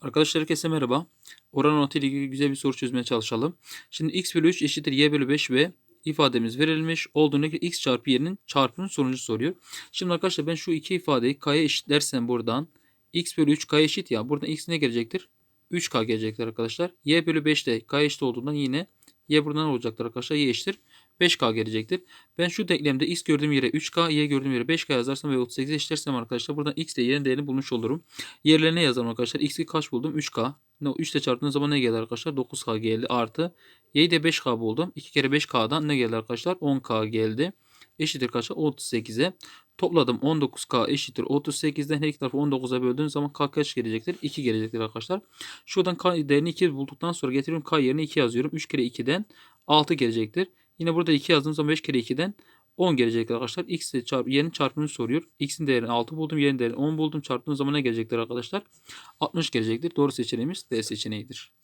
Arkadaşlar herkese merhaba. Oran oranı ile ilgili güzel bir soru çözmeye çalışalım. Şimdi x bölü 3 eşittir y bölü 5 ve ifademiz verilmiş. Olduğuna göre x çarpı y'nin çarpımının sonucu soruyor. Şimdi arkadaşlar ben şu iki ifadeyi k'ya eşitlersem buradan x bölü 3 k'ya eşit ya. Buradan x ne gelecektir? 3k gelecektir arkadaşlar. y bölü 5 de k'ya eşit olduğundan yine y buradan olacaktır arkadaşlar. y eşittir 5k gelecektir. Ben şu denklemde x gördüğüm yere 3k, y gördüğüm yere 5k yazarsam ve 38'e eşitlersem arkadaşlar buradan x ile y'nin değerini bulmuş olurum. Yerlerine yazalım arkadaşlar. X'i kaç buldum? 3K. Ne, 3 ile çarptığınız zaman ne geldi arkadaşlar? 9K geldi. Artı Y'yi de 5K buldum. 2 kere 5K'dan ne geldi arkadaşlar? 10K geldi. Eşittir arkadaşlar 38'e. Topladım 19K eşittir 38'den her iki tarafı 19'a böldüğünüz zaman K kaç gelecektir? 2 gelecektir arkadaşlar. Şuradan K değerini 2 bulduktan sonra getiriyorum. K yerine 2 yazıyorum. 3 kere 2'den 6 gelecektir. Yine burada 2 yazdığım zaman 5 kere 2'den 10 gelecektir arkadaşlar. X çarp, y'nin çarpımını soruyor. X'in değerini 6 buldum. Y'nin değerini 10 buldum. Çarptığım zaman ne gelecektir arkadaşlar? 60 gelecektir. Doğru seçeneğimiz D seçeneğidir.